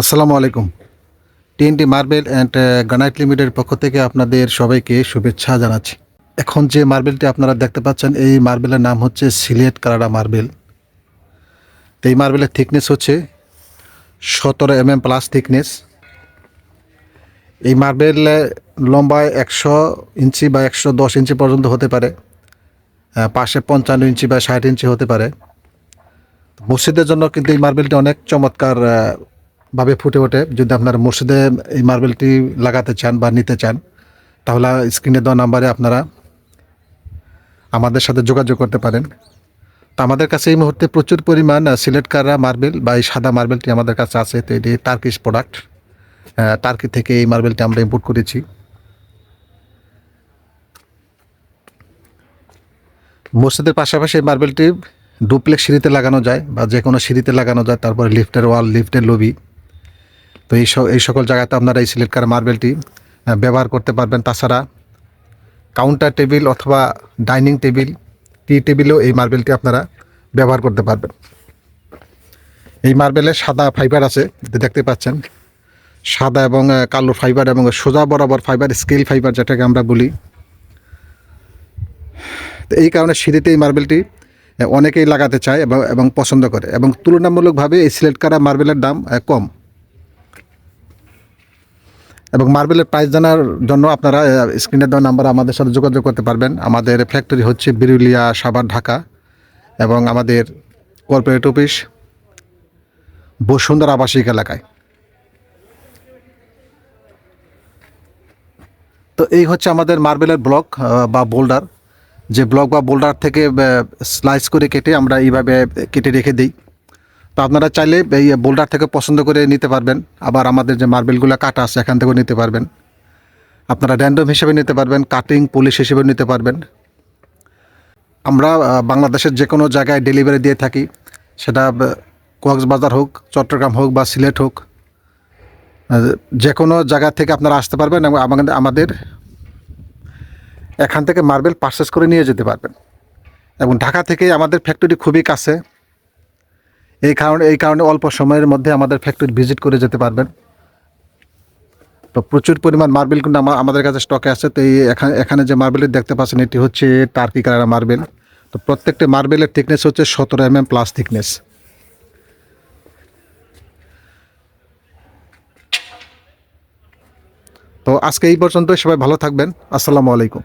আসসালামু আলাইকুম। TNT marble and granite লিমিটেডের পক্ষ থেকে আপনাদের সবাইকে শুভেচ্ছা জানাচ্ছি। এখন যে মার্বেলটি আপনারা দেখতে পাচ্ছেন, এই মার্বেলের নাম হচ্ছে সিলেট কারাডা মার্বেল। এই মার্বেলের থিকনেস হচ্ছে সতেরো এম এম প্লাস থিকনেস। এই মার্বেল লম্বায় একশো ইঞ্চি বা একশো দশ ইঞ্চি পর্যন্ত হতে পারে পাশে পঞ্চান্ন ইঞ্চি বা ষাট ইঞ্চি হতে পারে। মসজিদের জন্য কিন্তু এই মার্বেলটি অনেক চমৎকার ভাবে ফুটে ওঠে। যদি আপনার মসজিদে এই মার্বেলটি লাগাতে চান বা নিতে চান তাহলে স্ক্রিনে দেওয়া নাম্বারে আপনারা আমাদের সাথে যোগাযোগ করতে পারেন। তো আমাদের কাছে এই মুহূর্তে প্রচুর পরিমাণ আহ, সিলেট মার্বেল বা এই সাদা মার্বেলটি আমাদের কাছে আছে। তো এটি টার্কিশ প্রোডাক্ট টার্কি থেকে এই মার্বেলটি আমরা ইম্পোর্ট করেছি। মসজিদের পাশাপাশি এই মার্বেলটি ডুপ্লেক্স সিঁড়িতে লাগানো যায় বা যে কোনো সিঁড়িতে লাগানো যায় তারপরে লিফটের ওয়াল লিফটের লবি তো এই এই সকল জায়গাতে আপনারা এই সিলেট কার মার্বেলটি ব্যবহার করতে পারবেন। তাছাড়া কাউন্টার টেবিল অথবা ডাইনিং টেবিল, টি টেবিলেও এই মার্বেলটি আপনারা ব্যবহার করতে পারবেন। এই মার্বেলে সাদা ফাইবার আছে দেখতে পাচ্ছেন। সাদা এবং কালো ফাইবার এবং সোজা বরাবর ফাইবার, স্কেল ফাইবার যেটাকে আমরা বলি। তো এই কারণে সিঁড়িতে এই মার্বেলটি অনেকেই লাগাতে চায় এবং এবং পছন্দ করে। এবং তুলনামূলকভাবে এই সিলেট করা মার্বেলের দাম কম। এবং মার্বেলের প্রাইস জানার জন্য আপনারা স্ক্রিনে দেওয়া নাম্বার আমাদের সাথে যোগাযোগ করতে পারবেন। আমাদের ফ্যাক্টরি হচ্ছে বিরুলিয়া সাভার ঢাকা এবং আমাদের কর্পোরেট অফিস বসুন্ধরা আবাসিক এলাকায়। তো এই হচ্ছে আমাদের মার্বেলের ব্লক বা বোল্ডার যে ব্লক বা বোল্ডার থেকে স্লাইস করে কেটে আমরা এইভাবে কেটে রেখে দিই। তো আপনারা চাইলে এই বোল্ডার থেকে পছন্দ করে নিতে পারবেন। আবার আমাদের যে মার্বেলগুলো কাটা আছে, এখান থেকেও নিতে পারবেন। আপনারা র্যান্ডম হিসেবে নিতে পারবেন, কাটিং পুলিশ হিসেবে নিতে পারবেন। আমরা বাংলাদেশের যে কোনো জায়গায় ডেলিভারি দিয়ে থাকি। সেটা কক্সবাজার হোক, চট্টগ্রাম হোক বা সিলেট হোক যে কোনো জায়গা থেকে আপনারা আসতে পারবেন এবং আমাদের আমাদের এখান থেকে মার্বেল পারচেস করে নিয়ে যেতে পারবেন। এবং ঢাকা থেকে আমাদের ফ্যাক্টরি খুবই কাছে। এই কারণে এই কারণে অল্প সময়ের মধ্যে আমাদের ফ্যাক্টরি ভিজিট করে যেতে পারবেন। তো প্রচুর পরিমাণ মার্বেল কিন্তু আমাদের কাছে স্টকে আছে। তো এই এখানে এখানে যে মার্বেলের দেখতে পাচ্ছেন, এটি হচ্ছে টার্কি কালার মার্বেল তো প্রত্যেকটা মার্বেলের থিকনেস হচ্ছে সতেরো এম এম প্লাস থিকনেস তো আজকে এই পর্যন্ত সবাই ভালো থাকবেন। আসসালামু আলাইকুম।